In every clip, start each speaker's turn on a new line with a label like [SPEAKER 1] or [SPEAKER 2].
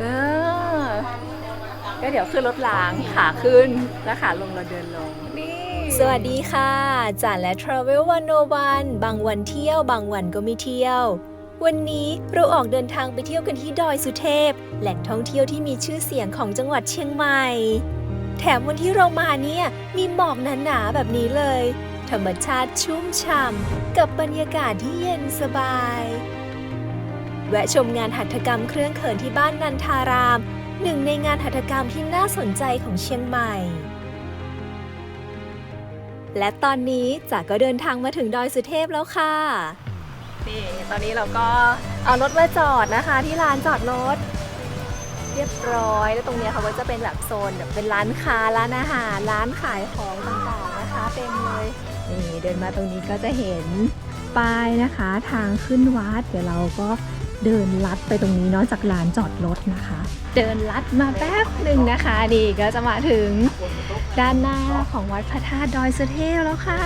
[SPEAKER 1] เออก็เดี๋ยวขึ้นรถรางขาขึ้นแล้วขาลงเราเดินลงนี่
[SPEAKER 2] สวัสดีค่ะจันและ Travel 101 บางวันเที่ยวบางวันก็ไม่เที่ยว วันนี้เราออกเดินทางไปเที่ยวกันที่ดอยสุเทพ แหล่งท่องเที่ยวที่มีชื่อเสียงของจังหวัดเชียงใหม่ แถมวันที่เรามาเนี่ยมีหมอกหนาๆแบบนี้เลย ธรรมชาติชุ่มฉ่ำกับบรรยากาศที่เย็นสบาย แวะชมงานหัตถกรรมเครื่องเขินที่บ้านนันทาราม หนึ่งในงานหัตถกรรมที่น่าสนใจของเชียงใหม่ และตอนนี้จ๋าก็เดินทางมาถึงดอยสุเทพแล้วค่ะ
[SPEAKER 1] นี่ตอนนี้เราก็เอารถมาจอดนะคะ ที่ลานจอดรถ เรียบร้อย แล้วตรงเนี้ยเขาก็จะเป็นแบบโซนแบบเป็นร้านค้าร้านอาหารร้านขายของต่างๆนะคะเต็มเลย
[SPEAKER 2] นี่เดินมาตรงนี้ก็จะเห็นป้ายนะคะ ทางขึ้นวัดเดี๋ยวเราก็ เดินลัดไปตรงนี้เนาะจากลานจอดรถนะคะ
[SPEAKER 1] เดินลัดมาแป๊บหนึ่งนะคะนี่ก็จะมาถึงด้านหน้าของวัดพระธาตุดอยสเทพแล้วค่ะ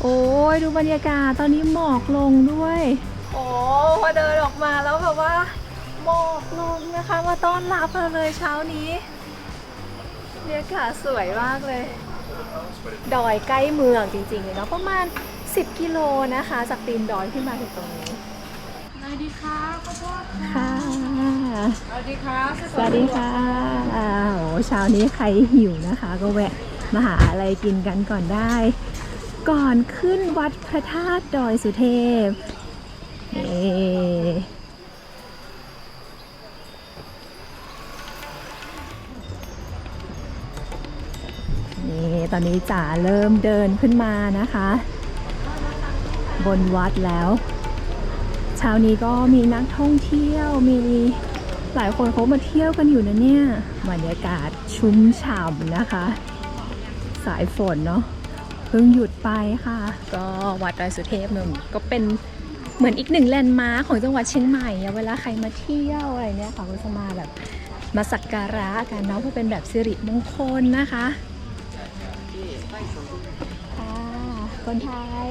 [SPEAKER 1] โอ้ยดูบรรยากาศตอนนี้หมอกลงด้วย โอ้พอเดินออกมาแล้วแบบว่าหมอกลงนะคะมาต้อนรับเราเลยเช้านี้บรรยากาศสวยมากเลย ดอยใกล้เมืองจริงๆเลยเนาะประมาณ 10 กิโลนะคะ จากตีนดอยขึ้นมาถึงตรงนี้
[SPEAKER 3] วัสดีครับขอโทษ
[SPEAKER 2] ค่ะ
[SPEAKER 3] สวัสดีครับ
[SPEAKER 2] สวัสดีค่ะอ้าวเช้านี้ใครหิวนะคะ ก็แวะมาหาอะไรกินกันก่อนได้ ก่อนขึ้นวัดพระธาตุดอยสุเทพนี่นี่ตอนนี้จ๋าเริ่มเดินขึ้นมานะคะ บนวัดแล้วเช้านี้ก็มีนักท่องเที่ยวมีหลายคนเขามาเที่ยวกันอยู่นะเนี่ยบรรยากาศชุ่มฉ่ำนะคะ สายฝนเนาะเพิ่งหยุดไปค่ะ
[SPEAKER 1] ก็วัดดอยสุเทพเนี่ยก็เป็นเหมือนอีกหนึ่งแลนด์มาร์คของจังหวัดเชียงใหม่เวลาใครมาเที่ยวอะไรเนี่ยค่ะก็จะมาแบบมาสักการะกันเนาะเพื่อเป็นแบบสิริมงคลนะคะคนไทย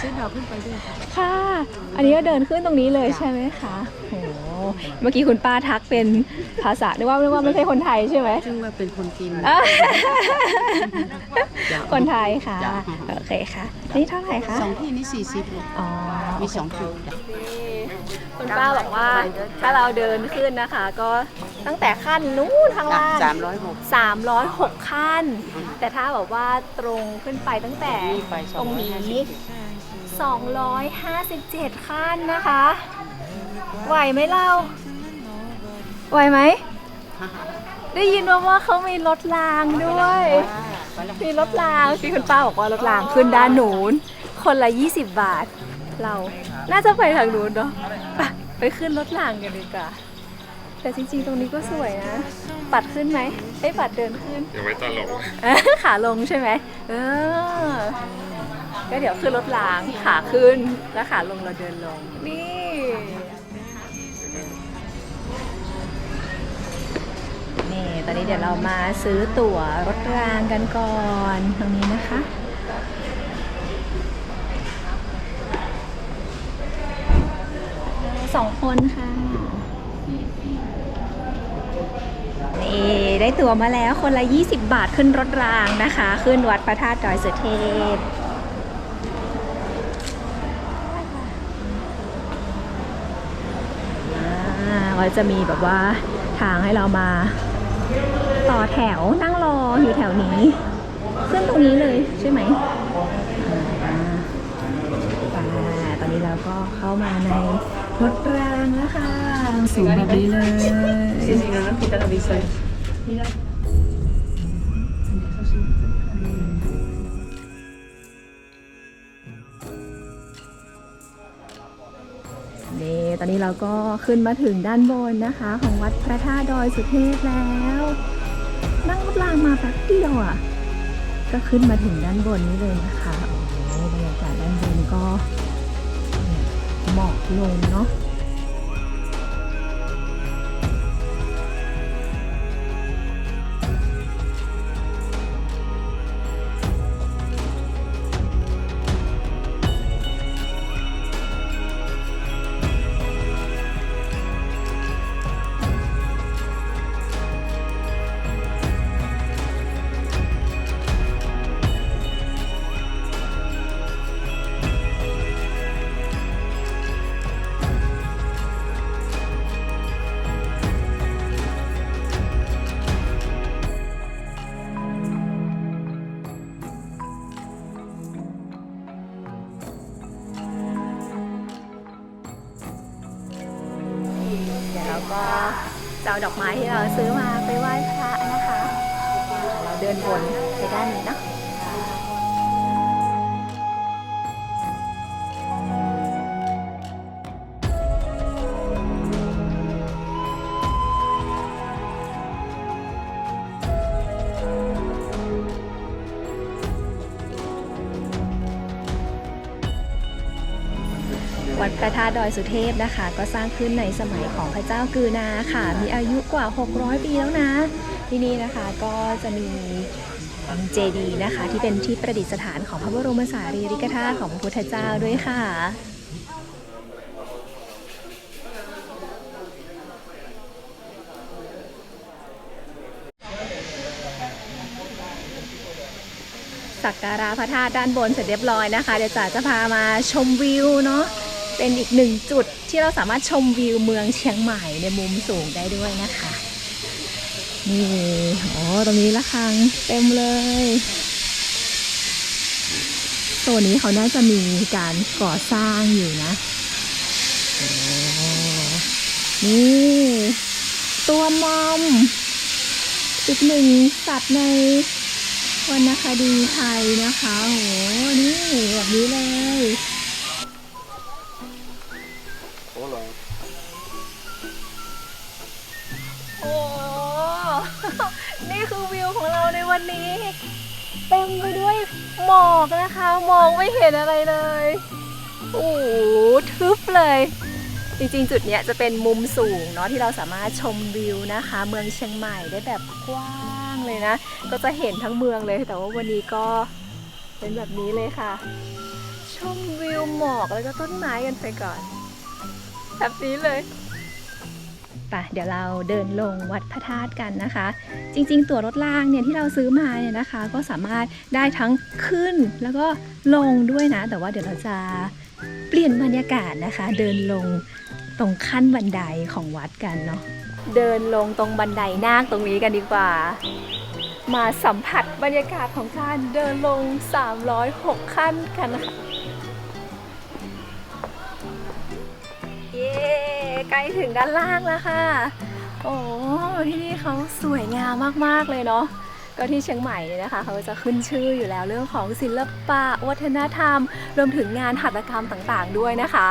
[SPEAKER 3] ซื้อดอกขึ้นไปด้วยค่ะ
[SPEAKER 1] ค่ะ อันนี้ก็เดินขึ้นตรงนี้เลยใช่ไหมคะโอ้โหเมื่อกี้คุณป้าทักเป็นภาษานึกว่านึกว่าไม่ใช่คนไทยใช่ไหม
[SPEAKER 3] ซึ่งว่าเป็นคนกิน
[SPEAKER 1] อะ
[SPEAKER 3] จ้ะ
[SPEAKER 1] คนไทยค่ะ
[SPEAKER 3] จ้ะ
[SPEAKER 1] โอเคค่ะ นี่เท่าไหร่คะ
[SPEAKER 3] สองที่นี่สี่สิบลูก
[SPEAKER 1] อ๋อ
[SPEAKER 3] มีสองจุดจ้ะ
[SPEAKER 1] คุณป้าบอกว่าถ้าเราเดินขึ้นนะคะ ก็ตั้งแต่ขั้นนู้นข้างล่าง
[SPEAKER 3] สามร้อยหก
[SPEAKER 1] 306ขั้น แต่ถ้าแบบว่าตรงขึ้นไปตั้งแต่
[SPEAKER 3] นี่ไป
[SPEAKER 1] ตรงนี้ 257 ขั้นนะคะ ไหวไหมเรา ไหวไหม ได้ยินมาว่าเขามีรถรางด้วย มีรถรางที่คุณป้าบอกว่ารถรางขึ้นด้านหนูน คนละ 20 บาท เรา น่าจะไปทางนู้นเนาะไปไปขึ้นรถรางกันดีกว่า แต่จริงๆ ตรงนี้ก็สวยนะ ปัดขึ้นไหมไอ้ยปัดเดินขึ้น
[SPEAKER 4] ยังไม่ตอนลง
[SPEAKER 1] เอ้อขาลงใช่ไหม เออ ก็เดี๋ยวขึ้นรถรางขาขึ้นแล้วขาลงเราเดินลง นี่
[SPEAKER 2] นี่ ตอนนี้เดี๋ยวเรามาซื้อตั๋วรถรางกันก่อนตรงนี้นะคะ
[SPEAKER 1] สองคนค่ะ
[SPEAKER 2] นี่ได้ตั๋วมาแล้วคนละ 20 บาทขึ้นรถรางนะคะ ขึ้นวัดพระธาตุดอยสุเทพ อ่า ก็จะมีแบบว่าทางให้เรามาต่อแถวนั่งรออยู่แถวนี้ขึ้นตรงนี้เลยใช่ไหมตอนนี้เราก็เข้ามาในรถรางแล้วค่ะสูงแบบนี้เลย
[SPEAKER 3] นี่
[SPEAKER 2] เราก็ขึ้นมาถึงด้านบนนะคะ ของวัดพระธาตุดอยสุเทพแล้ว นั่งรถรางมาแป๊บเดียวอะก็ขึ้นมาถึงด้านบนนี้เลยนะคะโอ้โหบรรยากาศด้านบนก็เนี่ยหมอกลงเนาะ
[SPEAKER 1] จะเอาดอกไม้ที่เราซื้อมาไปไหว้พระนะคะ เราเดินวนไปด้านนี้เนาะ ระธาตุดอยสุเทพนะคะ ก็สร้างขึ้นในสมัยของพระเจ้ากือนาค่ะ มีอายุกว่า 600 ปีแล้วนะ ที่นี่นะคะก็จะมีเจดีย์นะคะ ที่เป็นที่ประดิษฐานของพระบรมสารีริกธาตุของพระพุทธเจ้าด้วยค่ะสักการะพระธาตุด้านบนเสร็จเรียบร้อยนะคะ เดี๋ยวจ๋าจะพามาชมวิวเนาะ เป็นอีกหนึ่งจุดที่เราสามารถชมวิวเมืองเชียงใหม่ในมุมสูงได้ด้วยนะคะ นี่อ๋อตรงนี้ละคังเต็มเลยโซนนี้เขาน่าจะมีการก่อสร้างอยู่นะนี่ตัวมอม อีกหนึ่งสัตว์ในวรรณคดีไทยนะคะโหนี่แบบนี้เลย หมอกนะคะ มองไม่เห็นอะไรเลย โอ้โหทึบเลย จริงๆ จุดเนี้ยจะเป็นมุมสูงเนาะที่เราสามารถชมวิวนะคะ เมืองเชียงใหม่ได้แบบกว้างเลยนะ ก็จะเห็นทั้งเมืองเลย แต่ว่าวันนี้ก็เป็นแบบนี้เลยค่ะ ชมวิวหมอกแล้วก็ต้นไม้กันไปก่อน แบบนี้เลย ปเดี๋ยวเราเดินลงวัดพระธาตุกันนะคะ จริงๆ ตั๋วรถรางเนี่ยที่เราซื้อมาเนี่ยนะคะ ก็สามารถได้ทั้งขึ้นแล้วก็ลงด้วยนะ แต่ว่าเดี๋ยวเราจะเปลี่ยนบรรยากาศนะคะ เดินลงตรงขั้นบันไดของวัดกันเนาะเดินลงตรงบันไดนาคตรงนี้กันดีกว่า มาสัมผัสบรรยากาศของการเดินลง 306 ขั้นกันนะคะเย้ ใกล้ถึงด้านล่างแล้วค่ะ โอ้ที่นี่เขาสวยงามมากๆเลยเนาะก็ที่เชียงใหม่นี่นะคะเขาจะขึ้นชื่ออยู่แล้วเรื่องของศิลปะวัฒนธรรม รวมถึงงานหัตถกรรมต่างๆ ด้วยนะคะ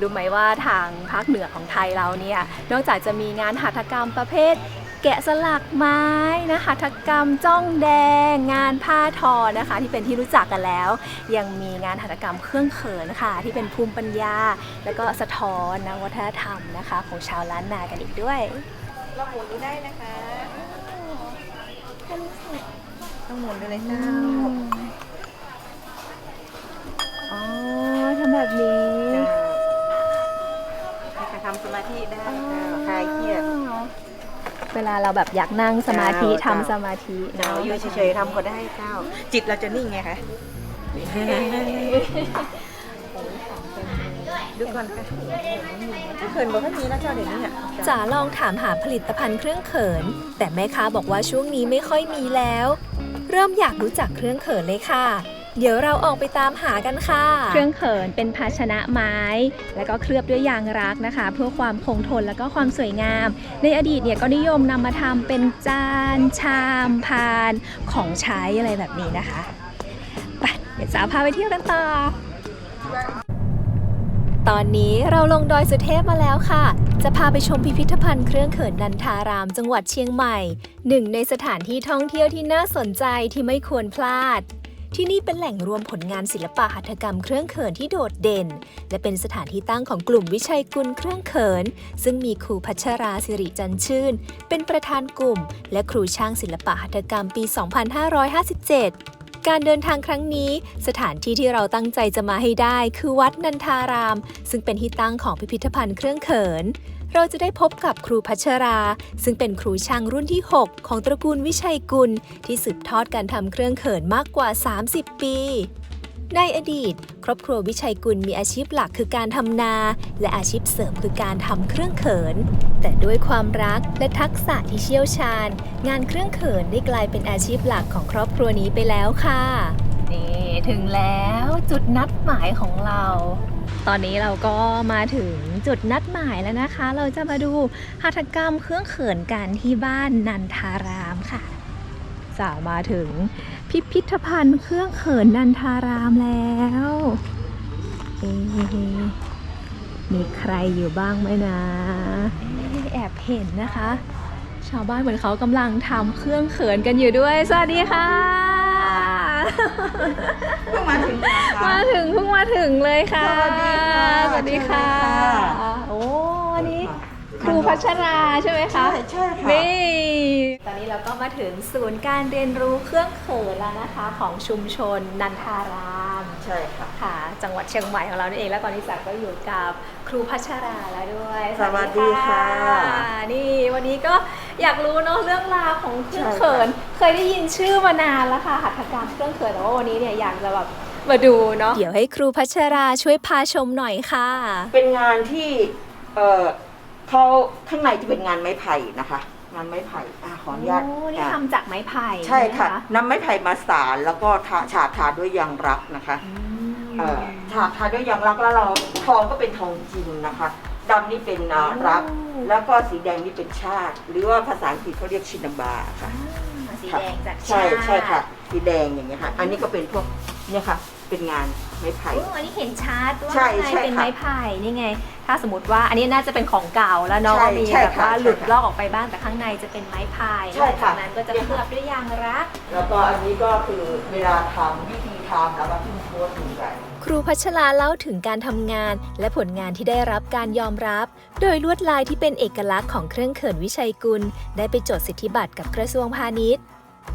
[SPEAKER 1] รู้ไหมว่าทางภาคเหนือของไทยเราเนี่ยนอกจากจะมีงานหัตถกรรมประเภท แกะสลักไม้นะคะหัตถกรรมจ้องแดง งานผ้าทอนะคะ ที่เป็นที่รู้จักกันแล้ว ยังมีงานหัตถกรรมเครื่องเขินค่ะ ที่เป็นภูมิปัญญา แล้วก็สะท้อนนะวัฒนธรรมนะคะ ของชาวล้านนากันอีกด้วย
[SPEAKER 3] เราหมุนนี้ได้นะคะต้องหมุนไปเลยเจ้า
[SPEAKER 1] อ๋อทำแบบนี้
[SPEAKER 3] ให้ทำสมาธิได้ค่ะคลายเครียด
[SPEAKER 1] เว ลาเราแบบอยากนั่งสมาธิ
[SPEAKER 3] เจ้า
[SPEAKER 1] ทำสมาธิ
[SPEAKER 3] เดี๋ยว
[SPEAKER 1] เนาะ
[SPEAKER 3] อยู่เฉยๆทำก็ได้เจ้า จิตเราจะนิ่งไงคะดูก่อนค่ะถ้าเขินบอกว่ามีนะเจ้าเดี๋ยวนี้อะ
[SPEAKER 2] จ๋าลองถามหาผลิตภัณฑ์เครื่องเขิน แต่แม่ค้าบอกว่าช่วงนี้ไม่ค่อยมีแล้ว เริ่มอยากรู้จักเครื่องเขินเลยค่ะ เดี๋ยวเราออกไปตามหากันค่ะ
[SPEAKER 1] เครื่องเขินเป็นภาชนะไม้ แล้วก็เคลือบด้วยยางรักนะคะ เพื่อความคงทนแล้วก็ความสวยงาม ในอดีตเนี่ยก็นิยมนำมาทำเป็นจาน ชาม พาน ของใช้อะไรแบบนี้นะคะไปเดี๋ยวจะพาไปเที่ยวกันต่อ
[SPEAKER 2] ตอนนี้เราลงดอยสุเทพมาแล้วค่ะ จะพาไปชมพิพิธภัณฑ์เครื่องเขินนันทาราม จังหวัดเชียงใหม่ หนึ่งในสถานที่ท่องเที่ยวที่น่าสนใจที่ไม่ควรพลาด ที่นี่เป็นแหล่งรวมผลงานศิลปะหัตถกรรมเครื่องเขินที่โดดเด่น และเป็นสถานที่ตั้งของกลุ่มวิชัยกุลเครื่องเขิน ซึ่งมีครูพัชราสิริจันชื่น เป็นประธานกลุ่ม และครูช่างศิลปะหัตถกรรมปี 2557การเดินทางครั้งนี้ สถานที่ที่เราตั้งใจจะมาให้ได้ คือวัดนันทาราม ซึ่งเป็นที่ตั้งของพิพิธภัณฑ์เครื่องเขิน เราจะได้พบกับครูพัชรา ซึ่งเป็นครูช่างรุ่นที่ 6 ของตระกูลวิชัยกุล ที่สืบทอดการทำเครื่องเขินมากกว่า 30 ปี ในอดีต ครอบครัววิชัยกุลมีอาชีพหลักคือการทำนา และอาชีพเสริมคือการทำเครื่องเขิน แต่ด้วยความรักและทักษะที่เชี่ยวชาญ งานเครื่องเขินได้กลายเป็นอาชีพหลักของครอบครัวนี้ไปแล้วค่ะ
[SPEAKER 1] นี่ถึงแล้วจุดนัดหมายของเรา ตอนนี้เราก็มาถึงจุดนัดหมายแล้วนะคะ เราจะมาดูหัตถกรรมเครื่องเขินกันที่บ้านนันทารามค่ะสาวมาถึงพิพิธภัณฑ์เครื่องเขินนันทารามแล้วเอ๊มีใครอยู่บ้างไหมนะเอ๊ะแอบเห็นนะคะ ชาวบ้านเหมือนเขากำลังทำเครื่องเขินกันอยู่ด้วย สวัสดีค่ะ
[SPEAKER 3] เพิ่งมาถึงนะคะ
[SPEAKER 1] มาถึงเพิ่งมาถึงเลยค่ะ
[SPEAKER 3] สวัสดีค่ะ
[SPEAKER 1] สวัสดีค่ะ
[SPEAKER 3] เชิญเลยค่ะ
[SPEAKER 1] โอ้วันนี้ ครูพัชราใช่ไหมคะ
[SPEAKER 3] ใช่ใช่ค่ะ
[SPEAKER 1] นี่ ตอนนี้เราก็มาถึงศูนย์การเรียนรู้เครื่องเขินแล้วนะคะ ของชุมชนนันทาราม
[SPEAKER 3] ใช่ค่ะ
[SPEAKER 1] ค่ะ จังหวัดเชียงใหม่ของเรานี่เอง แล้วตอนนี้สักก็อยู่กับครูพัชราแล้วด้วย
[SPEAKER 3] สวัสดีค่ะ
[SPEAKER 1] นี่วันนี้ก็อยากรู้เนาะเรื่องราวของเครื่อง
[SPEAKER 3] ใช่ค่ะ
[SPEAKER 1] เขิน เคยได้ยินชื่อมานานแล้วค่ะหัตถกรรมเครื่องเขินแต่ว่าวันนี้เนี่ยอยากจะแบบมาดูเนาะ
[SPEAKER 2] เดี๋ยวให้ครูพัชราช่วยพาชมหน่อยค่ะ
[SPEAKER 3] เป็นงานที่ เอ่อเขาข้างในจะเป็นงานไม้ไผ่นะคะ งานไม้ไผ่อะขออนุญาต
[SPEAKER 1] โอ้นี่
[SPEAKER 3] อะ
[SPEAKER 1] ทำจากไม้ไผ่
[SPEAKER 3] ใช่ค่ะ
[SPEAKER 1] ไหม
[SPEAKER 3] นำไม้ไผ่มาสานแล้วก็ทาฉาบทาด้วยยางรักนะคะ
[SPEAKER 1] อื
[SPEAKER 3] เอ่อ
[SPEAKER 1] ม
[SPEAKER 3] ฉาบทาด้วยยางรักแล้วเราทองก็เป็นทองจริงนะคะดำนี่เป็นอ่ารัก แล้วก็สีแดงนี่เป็นชาติ หรือว่าภาษาอังกฤษเขาเรียกชินบาค่ะ
[SPEAKER 1] อ่าสีแดงจาก
[SPEAKER 3] ใช่
[SPEAKER 1] ชาติ
[SPEAKER 3] ใช่ค่ะ สีแดงอย่างเงี้ยค่ะ อันนี้ก็เป็นพวกเนี่ยค่ะ เป็นงานไม้ไผ่
[SPEAKER 1] โอ้อันนี้เห็นชัดว่า
[SPEAKER 3] ใช่
[SPEAKER 1] ข้างใน
[SPEAKER 3] ใช่
[SPEAKER 1] เป็น
[SPEAKER 3] ค่ะ
[SPEAKER 1] ไม้ไผ่นี่ไง ถ้าสมมติว่าอันนี้น่าจะเป็นของเก่าแล้วเนาะ
[SPEAKER 3] ใช่
[SPEAKER 1] มี
[SPEAKER 3] ใช่
[SPEAKER 1] แบบ
[SPEAKER 3] ค่ะ
[SPEAKER 1] ว่าหลุด
[SPEAKER 3] ใช่ค่ะ
[SPEAKER 1] ลอกออกไปบ้างแต่ข้างในจะเป็นไม้ไผ่
[SPEAKER 3] ใช่ค่ะ
[SPEAKER 1] หลังจากนั้นก็จะเคลือบด้วยยางรัก
[SPEAKER 3] แล้วก็อันนี้ก็คือเวลาทำวิธีทำแล้วก็ขึ้นโพสต์ดูกัน
[SPEAKER 2] ครูพัชราเล่าถึงการทำงานและผลงานที่ได้รับการยอมรับ โดยลวดลายที่เป็นเอกลักษณ์ของเครื่องเขินวิชัยกุล ได้ไปจดสิทธิบัตรกับกระทรวงพาณิชย์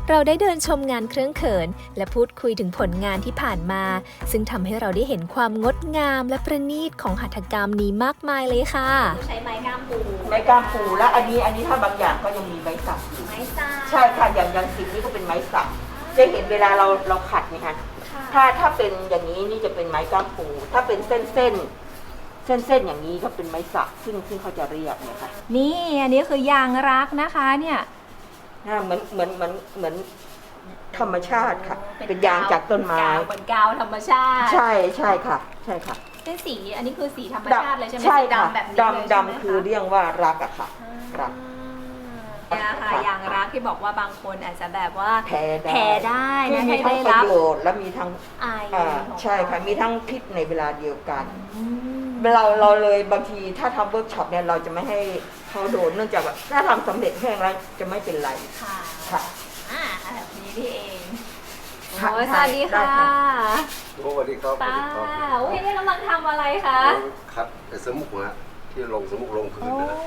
[SPEAKER 2] เราได้เดินชมงานเครื่องเขิน และพูดคุยถึงผลงานที่ผ่านมา ซึ่งทำให้เราได้เห็นความงดงามและประณีตของหัตถกรรมนี้มากมายเลยค่ะ
[SPEAKER 1] ใช้ไม้ก้ามปู
[SPEAKER 3] ไม้ก้ามปูและอันนี้อันนี้ถ้าบางอย่างก็ยังมีไม้สักอยู่
[SPEAKER 1] ไม้ซ่า
[SPEAKER 3] ใช่ค่ะอย่างอย่างสิ่งนี้ก็เป็นไม้สักจะเห็นเวลาเราเราขัดไงคะ
[SPEAKER 1] ค่ะ
[SPEAKER 3] ถ้าถ้าเป็นอย่างนี้นี่จะเป็นไม้ก้ามปู ถ้าเป็นเส้นเส้นเส้นเส้นๆอย่างนี้ก็เป็นไม้สักซึ่งซึ่งเขาจะเรียกเนี่ยค่ะ
[SPEAKER 1] นี่อันนี้คือยางรักนะคะเนี่ย
[SPEAKER 3] อ่าเหมือนเหมือนเหมือนเหมือนธรรมชาติค่ะ เป็นยางจากต้นไม้
[SPEAKER 1] กาวเหมือนกาวธรรมชาติ
[SPEAKER 3] ใช่ใช่ค่ะ ใช่ค่ะ
[SPEAKER 1] เป็นสีอันนี้คือสีธรรมชาติเลยใช่ไหม
[SPEAKER 3] ใช่
[SPEAKER 1] สี
[SPEAKER 3] ค่ะ
[SPEAKER 1] ดำแบบนี้เลยใช่ไหม
[SPEAKER 3] ดำดำคือเรียกว่ารักอะค่ะ รัก
[SPEAKER 1] เนี่ยค่ะยางรักที่บอกว่าบางคนอาจจะแบบว่า
[SPEAKER 3] แพ้ได้
[SPEAKER 1] แพ้ได้
[SPEAKER 3] คือ
[SPEAKER 1] นะ
[SPEAKER 3] มี
[SPEAKER 1] ให้
[SPEAKER 3] ทั้
[SPEAKER 1] ได้
[SPEAKER 3] งป
[SPEAKER 1] รั
[SPEAKER 3] ระ
[SPEAKER 1] บ
[SPEAKER 3] โยชน์และมีทั้ง
[SPEAKER 1] ไอ
[SPEAKER 3] อ่า
[SPEAKER 1] ของ
[SPEAKER 3] ใช่ค่ะ
[SPEAKER 1] เขา
[SPEAKER 3] มีทั้งพิษในเวลาเดียวกัน
[SPEAKER 1] อืม
[SPEAKER 3] เราเราเลยบางทีถ้าทำเวิร์กช็อปเนี่ยเราจะไม่ให้ เขาโดนเนื่องจากว่าถ้าทำสำเร็จแห้งแล้วจะไม่เป็นไร
[SPEAKER 1] ค่ะ
[SPEAKER 3] ค่ะ
[SPEAKER 1] อ่าแบบนี้นี่เอง
[SPEAKER 3] ค่ะ
[SPEAKER 1] โอ้ยสวัสดีค่ะ
[SPEAKER 3] ได้ค่ะ
[SPEAKER 4] โอ้สวัสดีครับสวั
[SPEAKER 1] ป้า
[SPEAKER 4] สดีครับ
[SPEAKER 1] โอ้ยนี่กำลังทำอะไรคะ
[SPEAKER 4] คัดไอ้สมุกฮะที่ลงสมุกลงพื้น
[SPEAKER 1] โอ้
[SPEAKER 4] นะนะ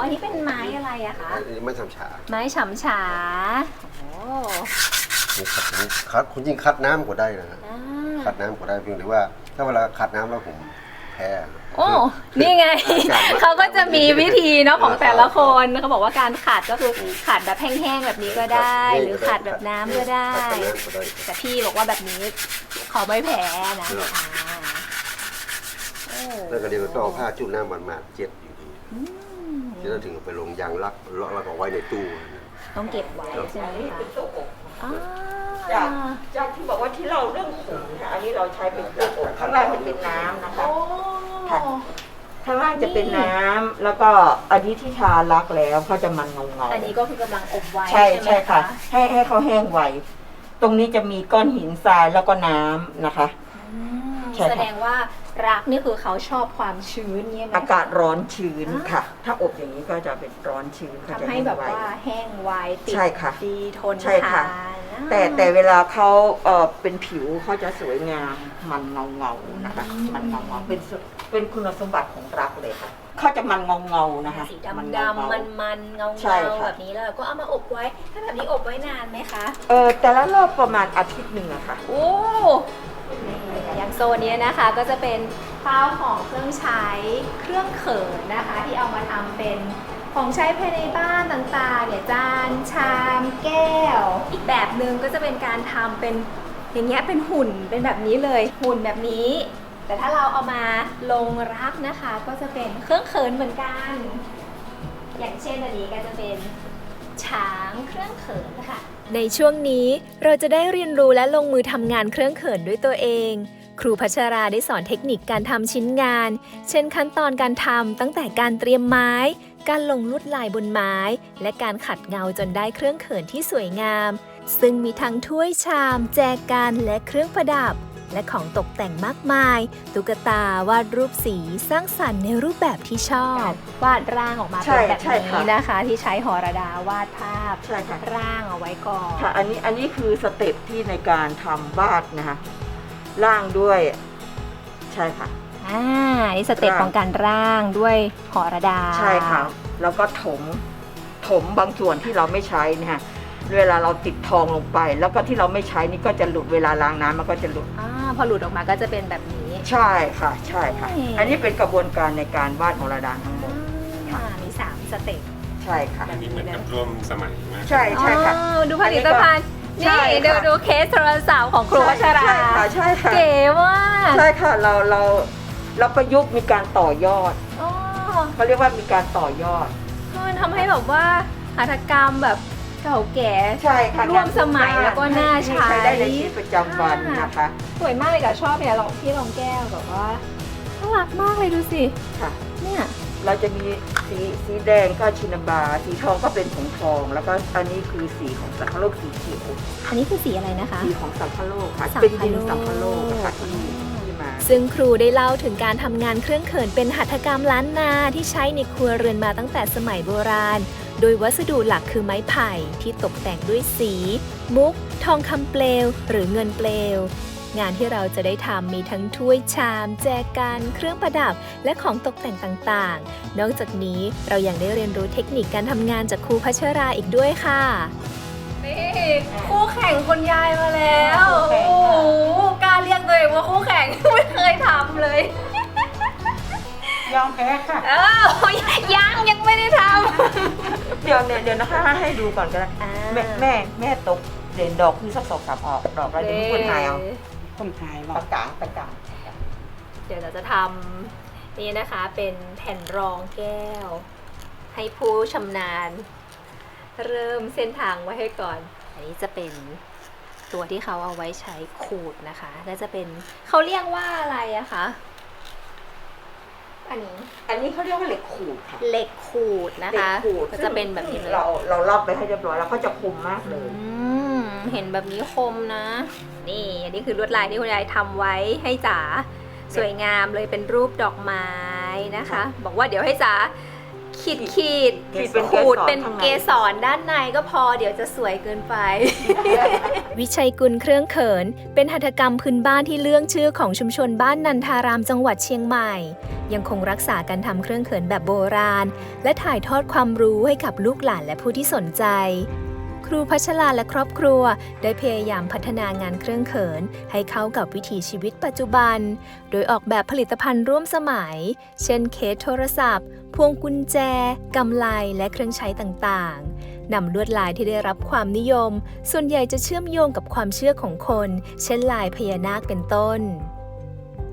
[SPEAKER 1] อันนี้เป็นไม้อะไรอะคะ
[SPEAKER 4] อันนี้ไม่ทำฉา
[SPEAKER 1] ไม้ฉำฉาโอ้
[SPEAKER 4] นี่คัดสมุกคัดคุณยิ่งคัดน้ำก็ได้นะฮะ
[SPEAKER 1] อ่า
[SPEAKER 4] คัดน้ำก็ได้เพียงแต่ว่า ถ้าเวลาคัดน้ำแล้วผม แพ้
[SPEAKER 1] โอ้นี่ไง เขาก็จะมีวิธีเนาะของแต่ละคนเขาบอกว่าการขัดก็คือขัดแบบแห้งๆแบบนี้ก็ได้ หรือขัดแบบน้ำก็ได้
[SPEAKER 4] ขัดแบบน้ำก็ได้
[SPEAKER 1] แต่พี่บอกว่าแบบนี้เขาไม่แพ้นะอ่าโอ้
[SPEAKER 4] แล้วก็เดี๋ยวก็เอาผ้าจุ่มน้ำมันมาเจ็ดอยู่ดี
[SPEAKER 1] อืม
[SPEAKER 4] ที่เราถึงเอาไปลงยางลักแล้วเราก็ไว้ในตู้นะ
[SPEAKER 1] ต้องเก็บไว้ใช่ไหม
[SPEAKER 3] อันนี้
[SPEAKER 1] คะ
[SPEAKER 3] เป็นตัว อก
[SPEAKER 1] อ่า
[SPEAKER 3] จากจากที่บอกว่าที่เราเรื่องขุนค่ะอันนี้เราใช้เป็นตัวอกข้างล่างจะเป็นน้ำนะคะ
[SPEAKER 1] โอ้
[SPEAKER 3] ค่ะ ข้างล่างจะเป็นน้ำแล้วก็อันนี้ที่ทารักแล้วเขาจะมันเงาเงาๆ
[SPEAKER 1] อันนี้ก็คือกำลังอบไว้
[SPEAKER 3] ใช่
[SPEAKER 1] ไหม
[SPEAKER 3] ใช่ค่ะ ให้ให้เขาแห้งไวตรงนี้จะมีก้อนหินทรายแล้วก็น้ำนะคะ
[SPEAKER 1] อืม
[SPEAKER 3] ใช่ค่ะ
[SPEAKER 1] แสดงว่า รักนี่คือเขาชอบความชื้นเนี่ยไหม
[SPEAKER 3] อากาศร้อนชื้นค่ะ ถ้าอบอย่างนี้ก็จะเป็นร้อนชื้นเขาจะ
[SPEAKER 1] ทำให้
[SPEAKER 3] แห้ง
[SPEAKER 1] แบบ
[SPEAKER 3] ไว
[SPEAKER 1] ว่าแห้งไวติด
[SPEAKER 3] ใช่ค่ะ
[SPEAKER 1] ดีทน
[SPEAKER 3] ใช่ค่ะ
[SPEAKER 1] ทานนะ
[SPEAKER 3] แต่แต่เวลาเขาเอ่อเป็นผิวเขาจะสวยงามมันเงาเงาๆนะคะ มันเงาเงาๆเป็นสุเป็นคุณสมบัติของรักเลยค่ะเขาจะมันเงาเงาๆนะคะ
[SPEAKER 1] สี
[SPEAKER 3] มัน
[SPEAKER 1] ดำ
[SPEAKER 3] เงา
[SPEAKER 1] ดำ
[SPEAKER 3] ๆ
[SPEAKER 1] มันมันเงา
[SPEAKER 3] ใช่
[SPEAKER 1] เงา
[SPEAKER 3] ค่ะ
[SPEAKER 1] แบบนี้แล้วเราก็เอามาอบไว้ ถ้าแบบนี้อบไว้นานไหมคะ
[SPEAKER 3] เออแต่ละรอบประมาณอาทิตย์หนึ่งอะค่ะ
[SPEAKER 1] โอ้นี่ อย่างโซนนี้นะคะก็จะเป็นข้าวของเครื่องใช้เครื่องเขินนะคะ ที่เอามาทำเป็นของใช้ภายในบ้านต่างๆเนี่ยจานชามแก้ว อีกแบบหนึ่งก็จะเป็นการทำเป็นอย่างเงี้ยเป็นหุ่นเป็นแบบนี้เลยหุ่นแบบนี้ แต่ถ้าเราเอามาลงรักนะคะ ก็จะเป็นเครื่องเขินเหมือนกัน อย่างเช่นอันนี้ก็จะเป็นช้างเครื่องเขินค่ะ
[SPEAKER 2] ในช่วงนี้เราจะได้เรียนรู้และลงมือทำงานเครื่องเขินด้วยตัวเอง ครูพัชราได้สอนเทคนิคการทำชิ้นงาน เช่นขั้นตอนการทำตั้งแต่การเตรียมไม้ การลงลวดลายบนไม้ และการขัดเงาจนได้เครื่องเขินที่สวยงาม ซึ่งมีทั้งถ้วยชาม แจกันและเครื่องประดับ และของตกแต่งมากมาย ตุ๊กตาวาดรูปสีสร้างสรรค์ในรูปแบบที่ชอบ
[SPEAKER 1] วาดร่างออกมา
[SPEAKER 3] ใช่
[SPEAKER 1] เป็นแบบ
[SPEAKER 3] ใช่ค่ะ
[SPEAKER 1] นี้นะคะ ที่ใช้หอระดาวาดภาพ
[SPEAKER 3] ใช่ค่ะ
[SPEAKER 1] ร่างเอาไว้ก่อน
[SPEAKER 3] ค่ะอันนี้อันนี้คือสเต็ปที่ในการทำวาดนะคะร่างด้วย ใช่ค่ะ
[SPEAKER 1] อ่านี่สเต็ป
[SPEAKER 3] ร่าง
[SPEAKER 1] ของการร่างด้วยหอระดา
[SPEAKER 3] ใช่ค่ะ แล้วก็ถมถมบางส่วนที่เราไม่ใช้เนะฮะเวลาเราติดทองลงไป แล้วก็ที่เราไม่ใช้นี่ก็จะหลุดเวลาล้างน้ำมันก็จะหลุด
[SPEAKER 1] อ่า พอหลุดออกมาก็จะเป็นแบบนี้
[SPEAKER 3] ใช่ค่ะ ใช่ค่ะ
[SPEAKER 1] อืม
[SPEAKER 3] อันนี้เป็นกระบวนการในการวาดของระดานทั้งหมด
[SPEAKER 1] อ่ามีสามสเต็ป
[SPEAKER 3] ใช่ค่ะ
[SPEAKER 5] อันนี้เหมือนกับร่วมสมัยมาก
[SPEAKER 3] ใช่ใช่ค่ะ
[SPEAKER 1] อ๋อดูผลิตภัณฑ์
[SPEAKER 3] ใช่
[SPEAKER 1] นี่
[SPEAKER 3] ค่ะ
[SPEAKER 1] ดูดูเคสโทรศัพท์ของครูวัชรา
[SPEAKER 3] ใช่ค่ะใช่ค่ะ
[SPEAKER 1] เก๋มาก
[SPEAKER 3] ใช่ค่ะ เราเราเราประยุกต์มีการต่อยอด
[SPEAKER 1] อ๋อ
[SPEAKER 3] เขาเรียกว่ามีการต่อยอด
[SPEAKER 1] มันทำให้แบบว่าหัตถกรรมแบบ เก่าแก่
[SPEAKER 3] ใช่ค่ะ
[SPEAKER 1] ร่วมสมัยแล้วก็น่าใช้
[SPEAKER 3] ใช้ได้ในชีวิตประจำวันนะคะ
[SPEAKER 1] สวยมากเลยกับชอบเนี่ยลองที่รองแก้วแบบว่าน่ารักมากเลยดูสิ
[SPEAKER 3] ค่ะ
[SPEAKER 1] เนี่ย
[SPEAKER 3] เราจะมีสีสีแดงก็ชินบา สีทองก็เป็นผงทอง แล้วก็อันนี้คือสีของสังคโลกสีเขียว
[SPEAKER 1] อันนี้คือสีอะไรนะคะ
[SPEAKER 3] สีของสังคโลกค่ะ
[SPEAKER 1] สังคโลก
[SPEAKER 3] เป็นดินสังคโลกค่ะที่ที่มา
[SPEAKER 2] ซึ่งครูได้เล่าถึงการทำงานเครื่องเขินเป็นหัตถกรรมล้านนาที่ใช้ในครัวเรือนมาตั้งแต่สมัยโบราณ โดยวัสดุหลักคือไม้ไผ่ที่ตกแต่งด้วยสี มุก ทองคำเปลว หรือเงินเปลว งานที่เราจะได้ทำมีทั้งถ้วยชาม แจกันเครื่องประดับ และของตกแต่งต่างๆ นอกจากนี้เรายังได้เรียนรู้เทคนิคการทำงานจากครูพัชราอีกด้วยค่ะ
[SPEAKER 1] นี่คู่แข่งคุณยายมาแล้ว
[SPEAKER 3] คู่
[SPEAKER 1] โอ้
[SPEAKER 3] แข่ง
[SPEAKER 1] โห
[SPEAKER 3] ค่ะ
[SPEAKER 1] กล้าเรียกตัวเองว่าคู่แข่งไม่เคยทำเลย
[SPEAKER 3] ยอมแพ้ค่ะ
[SPEAKER 1] เออยังยังไม่ได้ท
[SPEAKER 3] เดี๋ยวเนี่ยเดี๋ยวนะคะให้ดูก่อนก็ได้ำแม่แม่แม่ตกเด่นดอกคือสักสองสามออกดอกแล้วเดี๋ยวพี่คนหายเอา
[SPEAKER 6] คนขายหร
[SPEAKER 3] ตะ
[SPEAKER 6] อก
[SPEAKER 3] กางตะกาง
[SPEAKER 1] เดี๋ยวเราจะทำนี่นะคะเป็นแผ่นรองแก้ว ให้ผู้ชำนาญ เริ่มเส้นทางไว้ให้ก่อน อันนี้จะเป็นตัวที่เขาเอาไว้ใช้ขูดนะคะ และจะเป็นเขาเรียกว่าอะไรอะคะ อันนี้
[SPEAKER 3] อันนี้เขาเรียกว่าเหล็กขูดค่ะ
[SPEAKER 1] เหล็กขูดนะ
[SPEAKER 3] เหล็ก
[SPEAKER 1] คะ
[SPEAKER 3] ขูด
[SPEAKER 1] ก็จะเป็นแบบนี้เลย
[SPEAKER 3] เราเรารอบไปให้เรียบร้อยแล้วเขาจะคมมากเลย
[SPEAKER 1] อืมเห็นแบบนี้คมนะ นี่อันนี้คือลวดลายที่คุณยายทำไว้ให้จ๋าสวยงามเลยเป็นรูปดอกไม้นะคะ บอกว่าเดี๋ยวให้จ๋า ขีดขีด
[SPEAKER 3] ขีดเป็น
[SPEAKER 1] ขูดเป็น
[SPEAKER 3] เก
[SPEAKER 1] เก
[SPEAKER 3] ส
[SPEAKER 1] ส
[SPEAKER 3] ร
[SPEAKER 1] รด้านในก็พอเดี๋ยวจะสวยเกินไป
[SPEAKER 2] วิชัยกุลเครื่องเขิน เป็นหัตถกรรมพื้นบ้านที่เลื่องชื่อของชุมชนบ้านนันทารามจังหวัดเชียงใหม่ ยังคงรักษาการทำเครื่องเขินแบบโบราณ และถ่ายทอดความรู้ให้กับลูกหลานและผู้ที่สนใจ ครูพัชราและครอบครัว ได้พยายามพัฒนางานเครื่องเขิน ให้เข้ากับวิถีชีวิตปัจจุบัน โดยออกแบบผลิตภัณฑ์ร่วมสมัย เช่นเคสโทรศัพท์ พวงกุญแจ กำไล และเครื่องใช้ต่างๆ นำลวดลายที่ได้รับความนิยม ส่วนใหญ่จะเชื่อมโยงกับความเชื่อของคน เช่นลายพญานาคเป็นต้น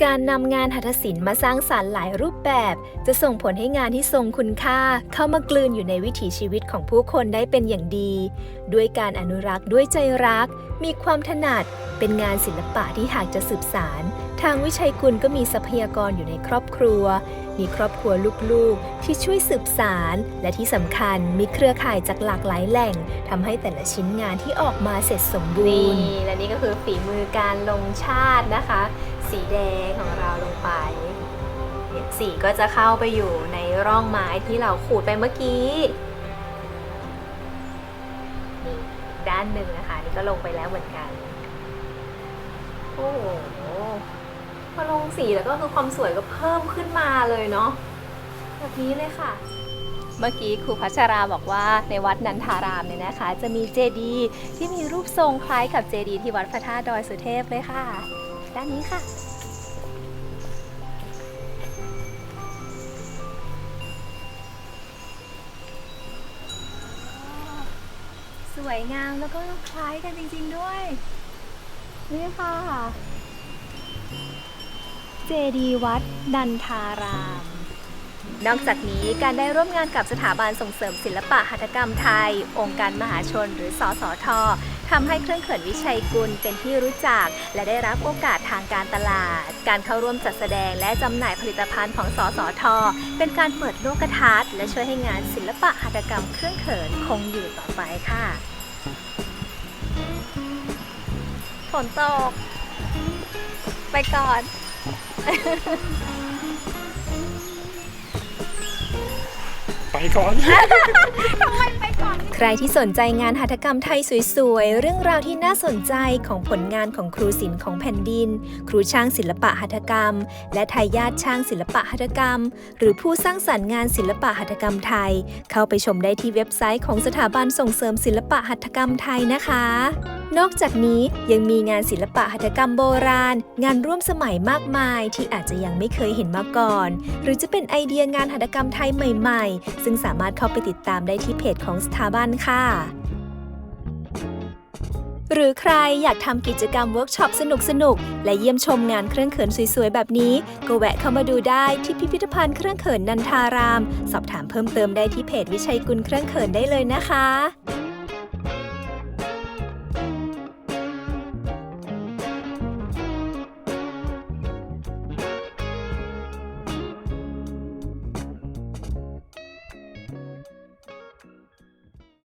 [SPEAKER 2] การนำงานหัตถศิลป์มาสร้างสารรค์หลายรูปแบบ จะส่งผลให้งานที่ทรงคุณค่า เข้ามากลืนอยู่ในวิถีชีวิตของผู้คนได้เป็นอย่างดี ด้วยการอนุรักษ์ด้วยใจรัก มีความถนัด เป็นงานศิลปะที่หากจะสืบสาร ทางวิชัยกุลก็มีทรัพยากรอยู่ในครอบครัว มีครอบครัวลูกๆ ที่ช่วยสืบสาร และที่สำคัญมีเครือข่ายจากหลากหลายแหล่งทำให้แต่ละชิ้นงานที่ออกมาเสร็จสมบูรณ์ นี่
[SPEAKER 1] และนี่ก็คือฝีมือการลงชาตินะคะ สีแดงของเราลงไป สีก็จะเข้าไปอยู่ในร่องไม้ที่เราขูดไปเมื่อกี้นี่ด้านหนึ่งนะคะ นี่ก็ลงไปแล้วเหมือนกัน โอ้โหพอลงสีแล้วก็คือความสวยก็เพิ่มขึ้นมาเลยเนาะแบบนี้เลยค่ะเมื่อกี้ครูพัชราบอกว่าในวัดนันทารามเนี่ยนะคะ จะมีเจดีย์ที่มีรูปทรงคล้ายกับเจดีย์ที่วัดพระธาตุดอยสุเทพเลยค่ะ ด้านนี้ค่ะ วยงามแล้วก็คล้ายกันจริง ๆด้วย นี่ค่ะเจดีวัดนันทาราม นอกจากนี้การได้ร่วมงานกับสถาบันส่งเสริมศิลปะหัตถกรรมไทย องค์การมหาชนหรือสสททำให้เครื่องเขินวิชัยกุลเป็นที่รู้จัก และได้รับโอกาสทางการตลาด การเข้าร่วมจัดแสดงและจำหน่ายผลิตภัณฑ์ของสสทเป็นการเปิดโลกทัศน์และช่วยให้งานศิลปะหัตถกรรมเครื่องเขินคงอยู่ต่อไปค่ะ ฝนตก ไปก่อน
[SPEAKER 5] ไปก่อน
[SPEAKER 1] ใครที่สนใจงานหัตถกรรมไทยสวยๆ เรื่องราวที่น่าสนใจของผลงานของครูศิลป์ของแผ่นดิน ครูช่างศิลปะหัตถกรรม และทายาทช่างศิลปะหัตถกรรม หรือผู้สร้างสรรค์งานศิลปะหัตถกรรมไทย เข้าไปชมได้ที่เว็บไซต์ของสถาบันส่งเสริมศิลปะหัตถกรรมไทยนะคะ นอกจากนี้ยังมีงานศิลปะหัตถกรรมโบราณ งานร่วมสมัยมากมายที่อาจจะยังไม่เคยเห็นมาก่อน หรือจะเป็นไอเดียงานหัตถกรรมไทยใหม่ ๆ ซึ่งสามารถเข้าไปติดตามได้ที่เพจของสถาบันค่ะ หรือใครอยากทำกิจกรรมเวิร์กช็อปสนุกสนุกและเยี่ยมชมงานเครื่องเขินสวยๆ แบบนี้ ก็แวะเข้ามาดูได้ที่พิพิธภัณฑ์เครื่องเขินนันทาราม สอบถามเพิ่มเติมได้ที่เพจวิชัยกุลเครื่องเขินได้เลยนะคะ